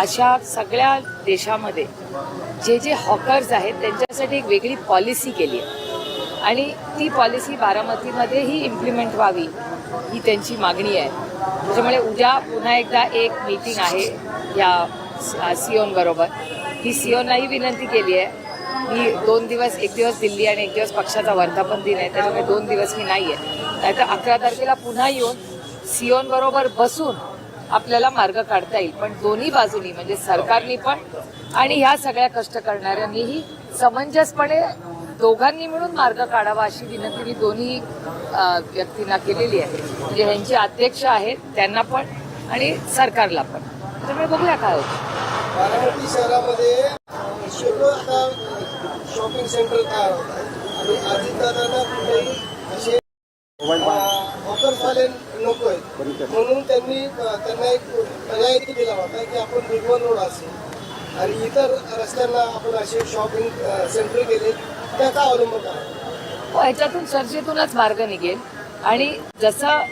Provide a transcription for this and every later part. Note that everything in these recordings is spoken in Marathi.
अशा सगळ्या देशामध्ये जे जे हॉकर्स आहेत त्यांच्यासाठी एक वेगळी पॉलिसी केली आहे. आणि ती पॉलिसी बारामतीमध्येही इम्प्लिमेंट व्हावी ही त्यांची मागणी आहे. त्याच्यामुळे उद्या पुन्हा एकदा एक मीटिंग आहे या सिओन बरोबर. ही सिओनलाही विनंती केली आहे. मी दोन दिवस एक दिवस दिल्ली आणि एक दिवस पक्षाचा वर्धापन दिन आहे त्याच्यामुळे दोन दिवस मी नाही आहे नाहीतर अकरा तारखेला पुन्हा येऊन सिओन बरोबर बसून आपल्याला मार्ग काढता येईल. पण दोन्ही बाजूनी म्हणजे सरकारनी पण आणि ह्या सगळ्या कष्ट करणाऱ्यांनीही समंजसपणे दोघांनी मिळून मार्ग काढावा अशी विनंती मी दोन्ही व्यक्तींना केलेली आहे. म्हणजे ह्यांचे अध्यक्ष आहेत त्यांना पण आणि सरकारला पण. त्यामुळे बघूया काय होतं. शहरामध्ये शॉपिंग सेंटर तयार होत असे हॉकर्सवाले नको आहेत म्हणून त्यांनी त्यांना एक पर्याय दिला होता की आपण बिगवन रोड असेल. आणि इतर रस्त्यांना आपण असे शॉपिंग सेंटर केले त्याचा अवलंब करा. हो, ह्याच्यातून चर्चेतूनच मार्ग निघेल. आणि जसं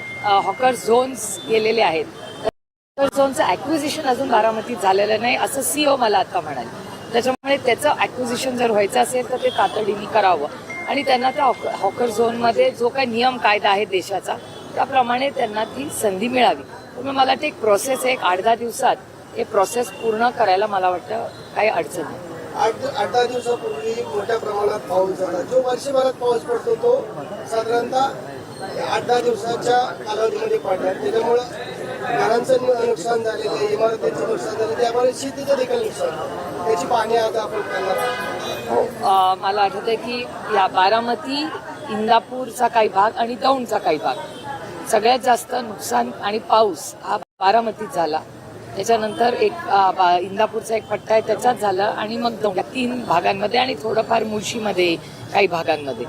हॉकर झोन्स गेलेले आहेत हॉकर झोनचं ॲक्विजिशन अजून बारामतीत झालेलं नाही असं सीओ मला आता म्हणाले. त्याच्यामुळे त्याचं ॲक्विजिशन जर व्हायचं असेल तर ते तातडीने करावं. आणि त्यांना त्या हॉक हॉकर झोनमध्ये जो काही नियम कायदा आहे देशाचा त्याप्रमाणे त्यांना ती संधी मिळावी. त्यामुळे मला वाटतं एक प्रोसेस आहे एक आठ दहा दिवसात हे प्रोसेस पूर्ण करायला मला वाटतं काही अडचण नाही. आठ आठ दहा दिवसापूर्वी मोठ्या प्रमाणात पाऊस झाला. जो वर्षभरात पाऊस पडतो तो साधारणतः आठ दहा दिवसाच्या कालावधीमध्ये पडला. त्याच्यामुळं घरांचं नु- नुकसान झालेलं आहे इमारतीचं नुकसान झालं त्यामुळे शेतीचं देखील नुकसान त्याची पाहणी आता आपण करणार मला आठवतंय की या बारामती इंदापूरचा काही भाग आणि दौंडचा काही भाग. सगळ्यात जास्त नुकसान आणि पाऊस हा बारामतीत झाला. त्याच्यानंतर एक बा- इंदापूरचा एक पट्टा आहे त्याचाच झाला आणि मग दौंड तीन भागांमध्ये आणि थोडंफार मुळशीमध्ये काही भागांमध्ये.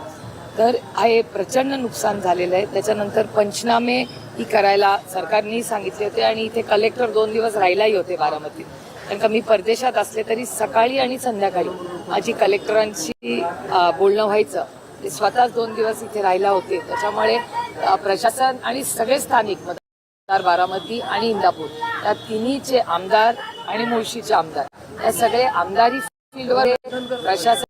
तर हे प्रचंड नुकसान झालेलं आहे. त्याच्यानंतर पंचनामे ही करायला सरकारनेही सांगितले होते आणि इथे कलेक्टर दोन दिवस राहिलाही होते बारामतीत. कारण का मी परदेशात असले तरी सकाळी आणि संध्याकाळी माझी कलेक्टरांशी बोलणं व्हायचं. ते स्वतःच दोन दिवस इथे राहिला होते. त्याच्यामुळे प्रशासन आणि सगळे स्थानिक मतदार बारामती आणि इंदापूर या तिन्हीचे आमदार आणि मुळशीचे आमदार या सगळे आमदारी फील्डवर प्रशासन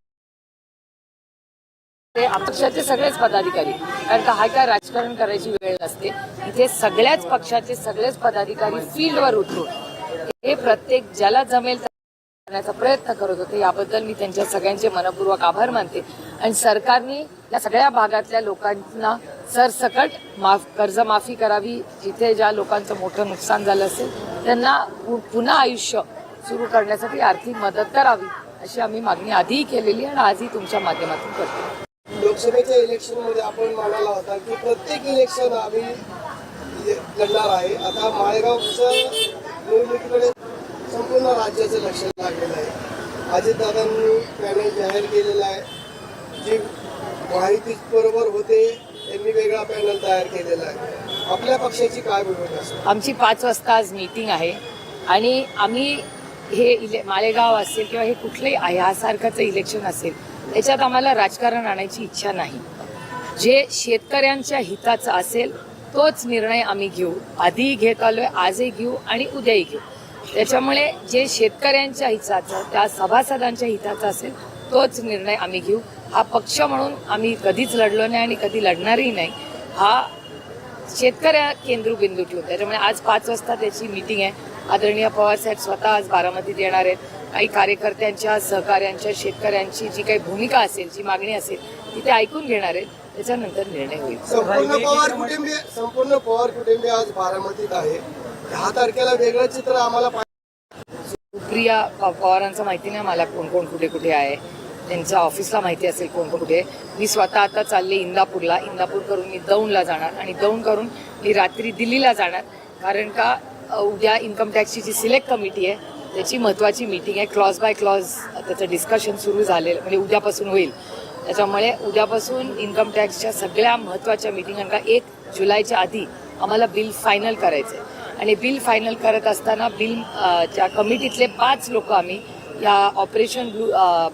पक्षाचे सगळेच पदाधिकारी. कारण का हा काय राजकारण करायची वेळ नसते. इथे सगळ्याच पक्षाचे सगळेच पदाधिकारी फील्डवर उतरून हे प्रत्येक ज्याला जमेल करण्याचा प्रयत्न करत होते. याबद्दल मी त्यांच्या सगळ्यांचे मनपूर्वक आभार मानते. आणि सरकारने या सगळ्या भागातल्या लोकांना सरसकट माफ कर्जमाफी करावी. जिथे ज्या लोकांचं मोठं नुकसान झालं असेल त्यांना पु- पुन्हा आयुष्य सुरू करण्यासाठी आर्थिक मदत करावी अशी आम्ही मागणी आधीही केलेली आहे आणि आजही तुमच्या माध्यमातून करतो. लोकसभेच्या इलेक्शनमध्ये आपण म्हणाला होता की प्रत्येक इलेक्शन आम्ही लढणार आहे. आता माळेगावचं निवडणुकीकडे संपूर्ण राज्याचं लक्ष लागलेलं आहे. अजितदादांनी पॅनल जाहीर केलेला आहे. जे माहिती बरोबर होते त्यांनी वेगळा पॅनल तयार केलेला आहे. आपल्या पक्षाची काय भूमिका असेल आमची पाच वाजता आज मीटिंग आहे. आणि आम्ही हे इले मालेगाव असेल किंवा हे कुठलंही ह्यासारखंचं इलेक्शन असेल त्याच्यात आम्हाला राजकारण आणायची इच्छा नाही. जे शेतकऱ्यांच्या हिताचं असेल तोच निर्णय आम्ही घेऊ. आधीही घेत आलोय आजही घेऊ आणि उद्याही घेऊ. त्याच्यामुळे जे शेतकऱ्यांच्या हिताचं त्या सभासदांच्या हिताचं असेल तोच निर्णय आम्ही घेऊ. हा पक्ष म्हणून आम्ही कधीच लढलो नाही आणि कधी लढणारही नाही. हा शेतकऱ्या केंद्रबिंदू ठेवून त्याच्यामुळे आज पाच वाजता त्याची मीटिंग आहे. आदरणीय पवारसाहेब स्वतः आज बारामतीत येणार आहेत. काही कार्यकर्त्यांच्या सहकाऱ्यांच्या शेतकऱ्यांची जी काही भूमिका असेल जी मागणी असेल ती ते ऐकून घेणार आहेत. त्याच्यानंतर निर्णय होईल. संपूर्ण पवार कुटुंबीय संपूर्ण पवार कुटुंबीय आज बारामतीत आहे. दहा तारखेला वेगळं चित्र आम्हाला सुप्रिया पवारांचं माहिती नाही मला कोण कोण कुठे कुठे आहे. त्यांच्या ऑफिसला माहिती असेल कोण कोण कुठे. मी स्वतः आता चालले इंदापूरला. इंदापूर करून मी दौंडला जाणार आणि दौंड करून मी रात्री दिल्लीला जाणार. कारण का उद्या इन्कम टॅक्सची जी सिलेक्ट कमिटी आहे त्याची महत्त्वाची मीटिंग आहे. क्लॉज बाय क्लॉज त्याचं डिस्कशन सुरू झालेलं म्हणजे उद्यापासून होईल. त्याच्यामुळे उद्यापासून इन्कम टॅक्सच्या सगळ्या महत्त्वाच्या मीटिंगांका एक जुलैच्या आधी आम्हाला बिल फायनल करायचं आहे आणि बिल फायनल करत असताना बिल च्या कमिटीतले पाच लोक आम्ही या ऑपरेशन ब्लू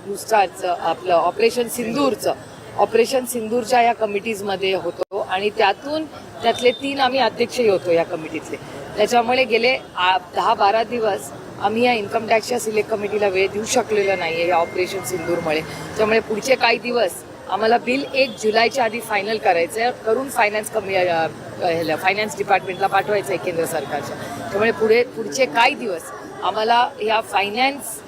ब्लू स्टारचं आपलं ऑपरेशन सिंदूरचं ऑपरेशन सिंदूरच्या या कमिटीजमध्ये होतो. आणि त्यातून त्यातले तीन आम्ही अध्यक्षही होतो या कमिटीतले त्याच्यामुळे गेले आ- दहा बारा दिवस आम्ही या इन्कम टॅक्सच्या सिलेक्ट कमिटीला वेळ देऊ शकलेलो नाहीये या ऑपरेशन सिंदूरमुळे. त्यामुळे पुढचे काही दिवस आम्हाला बिल एक जुलैच्या आधी फायनल करायचं आहे करून फायनान्स कमी ह्याला फायनान्स डिपार्टमेंटला पाठवायचं आहे केंद्र सरकारच्या. त्यामुळे पुढे पुढचे काही दिवस आम्हाला या फायनान्स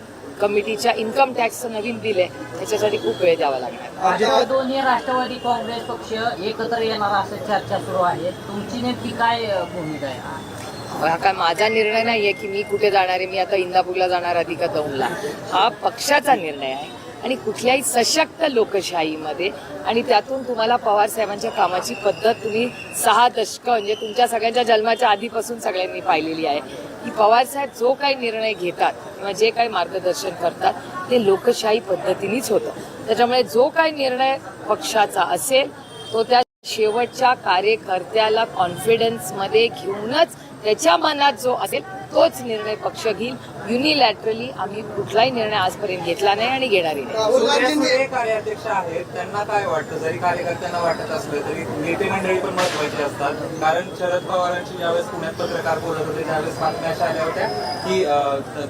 कमिटीच्या इन्कम टॅक्सचं नवीन बिल आहे त्याच्यासाठी खूप वेळ द्यावा लागणार दोन्ही राष्ट्रवादी काँग्रेस पक्ष एकत्र येणार असं चर्चा सुरू आहे. तुमची नेमकी काय भूमिका आहे? हा काय माझा निर्णय नाहीये की मी कुठे जाणार आहे? मी आता इंदापूरला जाणार आधी का दौंडला हा पक्षाचा निर्णय आहे. आणि कुठल्याही सशक्त लोकशाहीमध्ये आणि त्यातून तुम्हाला पवार साहेबांच्या कामाची पद्धत तुम्ही सहा दशक म्हणजे तुमच्या सगळ्यांच्या जन्माच्या आधीपासून सगळ्यांनी पाहिलेली आहे. की पवार साहेब जो काही निर्णय घेतात किंवा जे काही मार्गदर्शन करतात ते लोकशाही पद्धतीनेच होतं. त्याच्यामुळे जो काही निर्णय पक्षाचा असेल तो त्या शेवटच्या कार्यकर्त्याला कॉन्फिडन्समध्ये घेऊनच त्याच्या मनात जो असेल तोच निर्णय पक्ष घेईल. युनिलॅटरली आम्ही कुठलाही निर्णय आजपर्यंत घेतला नाही आणि घेणारही नाही. कार्याध्यक्ष आहेत. त्यांना काय वाटतं? जरी कार्यकर्त्यांना वाटत असलं तरी नेते मंडळी पण महत्वाची असतात. कारण शरद पवारांची ज्यावेळेस पुण्यात पत्रकार बोलत होते त्यावेळेस बातम्या अशा आल्या होत्या की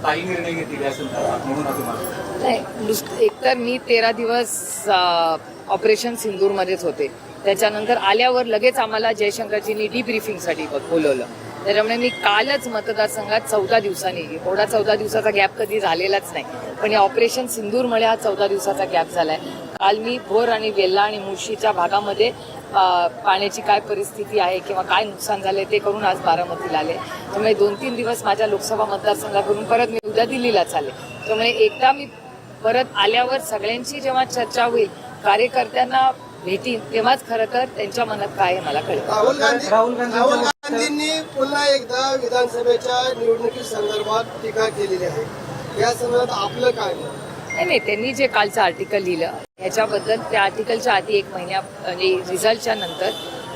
ताई निर्णय घेतील या संदर्भात. म्हणून नाही नुसतं एकतर मी तेरा दिवस ऑपरेशन सिंदूरमध्येच होते. त्याच्यानंतर आल्यावर लगेच आम्हाला जयशंकरजींनी डीब्रिफिंगसाठी बोलवलं. त्याच्यामुळे म्हणजे मी कालच मतदारसंघात चौदा दिवसांनी एवढा चौदा दिवसाचा गॅप कधी झालेलाच नाही. पण या ऑपरेशन सिंदूरमुळे हा चौदा दिवसाचा गॅप झालाय. काल मी भोर आणि वेल्ला आणि मुळशीच्या भागामध्ये पाण्याची काय परिस्थिती आहे किंवा काय नुकसान झालंय ते करून आज बारामतीला आले. त्यामुळे दोन तीन दिवस माझ्या लोकसभा मतदारसंघाकडून परत मी उद्या दिल्लीलाच आले त्यामुळे एकदा मी परत आल्यावर सगळ्यांची जेव्हा चर्चा होईल कार्यकर्त्यांना भेटीन तेव्हाच खरं तर त्यांच्या मनात काय आहे मला कळेल राहुल गांधी राहुल गांधींनी पुन्हा एकदा विधानसभेच्या निवडणुकी संदर्भात टीका केलेली आहे. या संदर्भात आपलं काय? नाही नाही त्यांनी जे कालचं आर्टिकल लिहिलं ह्याच्याबद्दल त्या आर्टिकलच्या आधी एक महिन्या म्हणजे रिझल्टच्या नंतर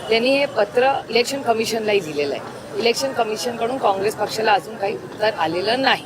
त्यांनी हे पत्र इलेक्शन कमिशनलाही दिलेलं आहे. इलेक्शन कमिशनकडून काँग्रेस पक्षाला अजून काही उत्तर आलेलं नाही.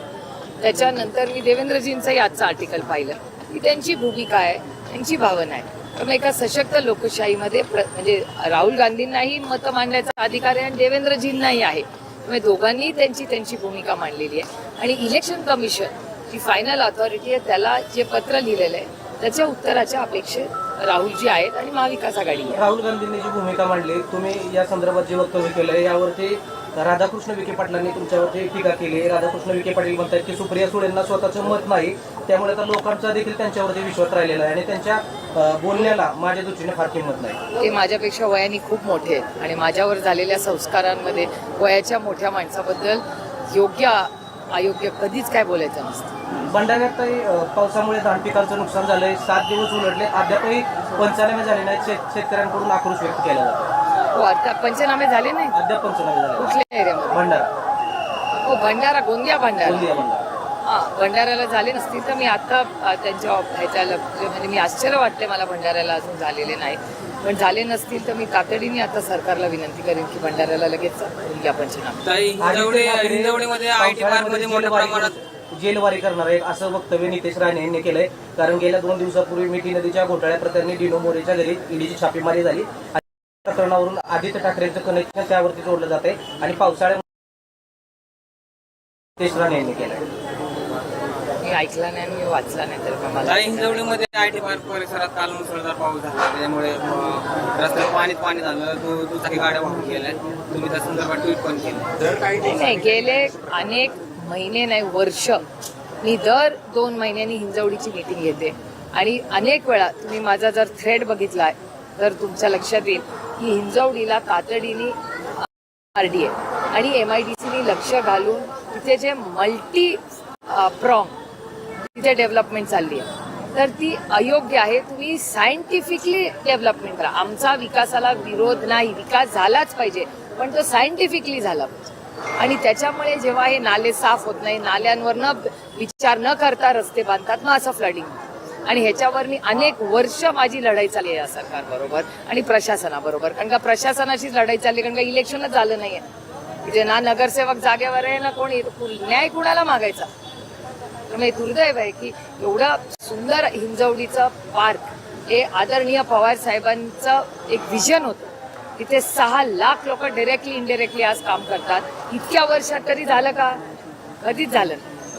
त्याच्यानंतर मी देवेंद्रजींचंही आजचं आर्टिकल पाहिलं. की त्यांची भूमिका आहे त्यांची भावना आहे. पण एका सशक्त लोकशाहीमध्ये प्र म्हणजे राहुल गांधींनाही मतं मांडण्याचा अधिकार आहे आणि देवेंद्रजींनाही आहे. त्यामुळे दोघांनी त्यांची त्यांची भूमिका मांडलेली आहे. आणि इलेक्शन कमिशन जी फायनल ऑथॉरिटी आहे त्याला जे पत्र लिहिलेलं आहे त्याच्या उत्तराच्या अपेक्षेत राहुलजी आहेत आणि महाविकास आघाडी राहुल गांधींनी जी भूमिका मांडली तुम्ही या संदर्भात जे वक्तव्य केलंय यावरती राधाकृष्ण विखे पाटलांनी तुमच्यावरती टीका केली. राधाकृष्ण विखे पाटील म्हणतात की सुप्रिया सुळेंना स्वतःचं मत नाही त्यामुळे आता लोकांचा देखील त्यांच्यावरती विश्वास राहिलेला आहे आणि त्यांच्या बोलण्याला माझ्या दृष्टीने फार किंमत नाही. ते माझ्यापेक्षा वयाने खूप मोठे आहेत आणि माझ्यावर झालेल्या संस्कारांमध्ये वयाच्या मोठ्या माणसाबद्दल योग्य अयोग्य कधीच काय बोलायचं नसतं. भंडाऱ्यात पावसामुळे धान पिकांचं नुकसान झालंय. सात दिवस उलटले. अद्यापही पंचनामे झाले शेत- शेतकऱ्यांकडून आक्रोश व्यक्त केला जातो. हो आता पंचनामे झाले नाही अद्याप पंचनामे झाले कुठल्या एरियामध्ये? भंडारा. हो भंडारा गोंदिया भंडारा. गोंदिया भंडारा. हा भंडाऱ्याला झाले नसतील तर मी आता त्यांच्या ह्याच्या लक्ष- म्हणजे मी आश्चर्य वाटते मला भंडाऱ्याला अजून झालेले नाही. पण झाले नसतील तर मी तातडीने आता सरकारला विनंती करेन की भंडाऱ्याला लगेच घ्या पंचनामे. जेलवारी करणार आहे असं वक्तव्य नितेश राणे यांनी केलंय. कारण गेल्या दोन दिवसापूर्वी मिठी नदीच्या घोटाळ्या प्रकरणी डिनो मोरेच्या घरी ईडीची छापेमारी झाली. प्रकरणावरून आदित्य ठाकरेंचं कनेक्शन त्यावरती जोडलं जाते आणि पावसाळ्यात नितेश राणे यांनी केलंय. मी ऐकला नाही आणि मी वाचला नाही तर मग मला. हिंजवडीमध्ये आय टी पार्क परिसरात काल मुसळधार पाऊस झाला. त्याच्यामुळे अं, रस्त्यावर पाणीच पाणी झालं. दु दुचाकी गाड्या वाहून गेल्या. तुम्ही त्या संदर्भात ट्विट पण केलं. नाही नाही. गेले अनेक महिने नाही वर्ष. मी दर दोन महिन्यांनी हिंजवडीची मीटिंग घेते. आणि अनेक वेळा तुम्ही माझा जर थ्रेड बघितलाय तर तुमच्या लक्षात येईल की हिंजवडीला तातडीने आर डी आणि एम आय डी सीनी लक्ष घालून तिथे जे मल्टी प्रॉंग तिथे डेव्हलपमेंट चालली आहे. तर ती अयोग्य आहे. तुम्ही सायंटिफिकली डेव्हलपमेंट करा. आमचा विकासाला विरोध नाही. विकास झालाच पाहिजे पण तो सायंटिफिकली झाला पाहिजे. आणि त्याच्यामुळे जेव्हा हे नाले साफ होत नाही नाल्यांवर न विचार न करता रस्ते बांधतात मग असं फ्लडिंग आणि ह्याच्यावर मी अनेक वर्ष माझी लढाई चालली आहे या सरकारबरोबर आणि प्रशासनाबरोबर. कारण का प्रशासनाशीच लढाई चालली कारण का इलेक्शनच झालं नाहीये. म्हणजे ना नगरसेवक जागेवर आहे ना कोणी. न्याय कुणाला मागायचा? त्यामुळे दुर्दैव आहे की एवढा सुंदर हिंजवडीचा पार्क हे आदरणीय पवार साहेबांचं एक विजन होतं. तिथे सहा लाख लोक डिरेक्टली इनडिरेक्टली आज काम करतात. इतक्या वर्षात कधी झालं का? कधीच झालं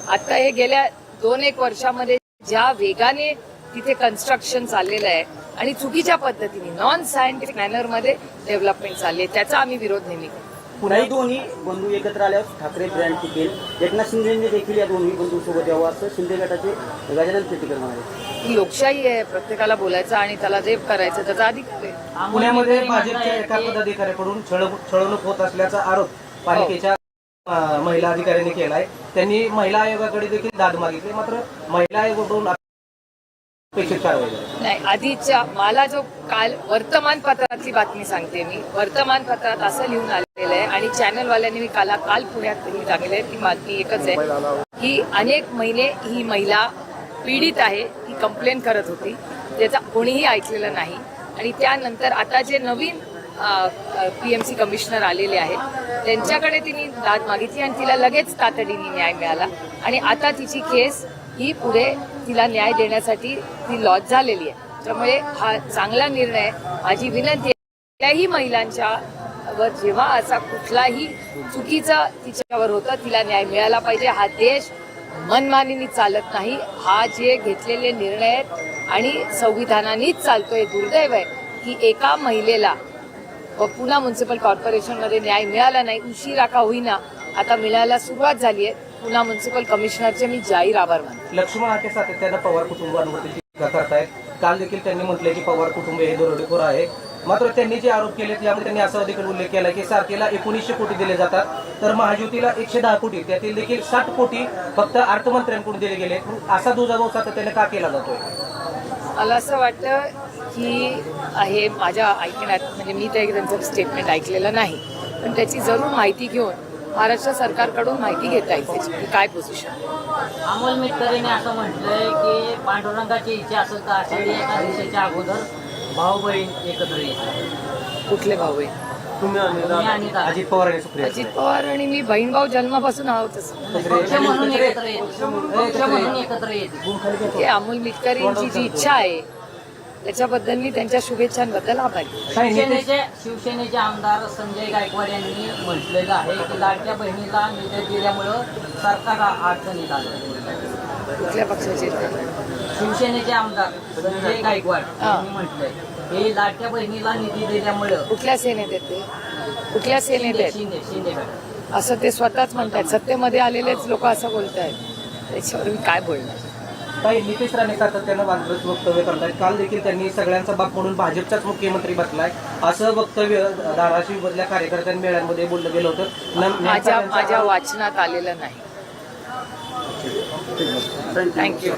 आता हे गेल्या दोन एक वर्षामध्ये ज्या वेगाने तिथे कन्स्ट्रक्शन चाललेलं आहे आणि चुकीच्या पद्धतीने नॉन सायंटिफिक मॅनरमध्ये डेव्हलपमेंट चालली आहे त्याचा आम्ही विरोध नेहमी करतो. पुन्हा दोन्ही बंधू एकत्र आल्यावर ठाकरे ब्रँड टिकेल एकनाथ शिंदेने देखील या दोन्ही बंधू सोबत यावं असं शिंदे गटाचे गजानन पेटीकर म्हणाले. ही लोकशाही आहे प्रत्येकाला बोलायचं आणि त्याला जे करायचं त्याचा अधिकार आहे. पुण्यामध्ये भाजपच्या एका पदाधिकाऱ्याकडून छळ- छळवणूक होत असल्याचा आरोप पालिकेच्या अं, महिला अधिकाऱ्यांनी केलाय. त्यांनी महिला आयोगाकडे देखील दाद मागितली. मात्र महिला आयोगाकडून नाही आधीच्या मला जो काल वर्तमानपत्रातली बातमी सांगते मी. वर्तमानपत्रात असं लिहून आलेलं आहे आणि चॅनलवाल्यांनी मी काल काल पुण्यात ही सांगितलंय ती बातमी एकच आहे की अनेक महिने ही महिला पीडित आहे ही कंप्लेन करत होती. त्याचा कोणीही ऐकलेलं नाही. आणि त्यानंतर आता जे नवीन पीएमसी कमिशनर आलेले आहेत त्यांच्याकडे तिने दाद मागितली आणि तिला लगेच तातडीने न्याय मिळाला. आणि आता तिची केस ही पुढे तिला न्याय देण्यासाठी ती लॉज झालेली आहे. त्यामुळे हा चांगला निर्णय आहे. माझी विनंती आहे कुठल्याही महिलांच्या वर जेव्हा असा कुठलाही चुकीचा तिच्यावर होता तिला न्याय मिळाला पाहिजे. हा देश मनमानीने चालत नाही. हा जे घेतलेले निर्णय आहेत आणि संविधानानेच चालतोय दुर्दैव आहे की एका महिलेला व पुन्हा म्युन्सिपल कॉर्पोरेशनमध्ये न्याय मिळाला नाही उशिरा का होईना आता मिळायला सुरुवात झाली आहे. पुन्हा म्युन्सिपल कमिशनरचे मी जाहीर आभार मानते. लक्ष्मण हाके सातत्यानं पवार कुटुंबांवरती टीका करतायत. काल देखील त्यांनी म्हटलंय की पवार कुटुंब हे दरोडेखोर आहे. मात्र त्यांनी जे आरोप केले त्यामध्ये त्यांनी असा देखील उल्लेख केला की सारथीला एकोणीसशे कोटी दिले जातात. तर महायुतीला एकशे दहा कोटी त्यातील देखील साठ कोटी फक्त अर्थमंत्र्यांकडून दिले गेले. असा दुजाभाव सातत्याने का केला जातोय? मला असं वाटतं की हे माझ्या ऐकण्यात म्हणजे मी ते त्यांचं स्टेटमेंट ऐकलेलं नाही. पण त्याची जरूर माहिती घेऊन महाराष्ट्र सरकारकडून माहिती घेता येईल त्याची. की काय पोझिशन अमोल मिटकरीने असं म्हटलंय की पांडुरंगाची इच्छा असेल तर आषाढी एका दिवसाच्या अगोदर भाऊ बहीण एकत्र येतात. कुठले भाऊ दादा. अजित पवार आणि सुप्रिया. अजित पवार आणि मी बहीण भाऊ जन्मापासून पक्ष म्हणून एकत्र येते. येते. अमोल मिटकरींची जी इच्छा आहे त्याच्याबद्दल मी त्यांच्या शुभेच्छांबद्दल आभारी. शिवसेनेचे शिवसेनेचे आमदार संजय गायकवाड यांनी म्हटलेलं आहे की लाडक्या बहिणीला निधी दिल्यामुळं सरकार अडचणीत आलं. कुठल्या पक्षाचे? शिवसेनेचे आमदार संजय गायकवाड. यांनी म्हटलंय. हे लाडक्या बहिणीला निधी दिल्यामुळं कुठल्या सेनेत आहेत ते? कुठल्या सेनेत शिंदे शिंदे. असं ते स्वतःच म्हणतात. सत्तेमध्ये आलेलेच लोक असं बोलत आहेत त्याच्यावर मी काय बोलणार? काही नितेश राणे सातत्यानं वादग्रस्त वक्तव्य करतायत. काल देखील त्यांनी सगळ्यांचा बाप म्हणून भाजपचाच मुख्यमंत्री बसलाय. असं वक्तव्य धाराशिव मधल्या कार्यकर्त्यां मेळ्यांमध्ये बोललं गेलं होतं. माझ्या माझ्या वाचनात आलेलं नाही. थँक्यू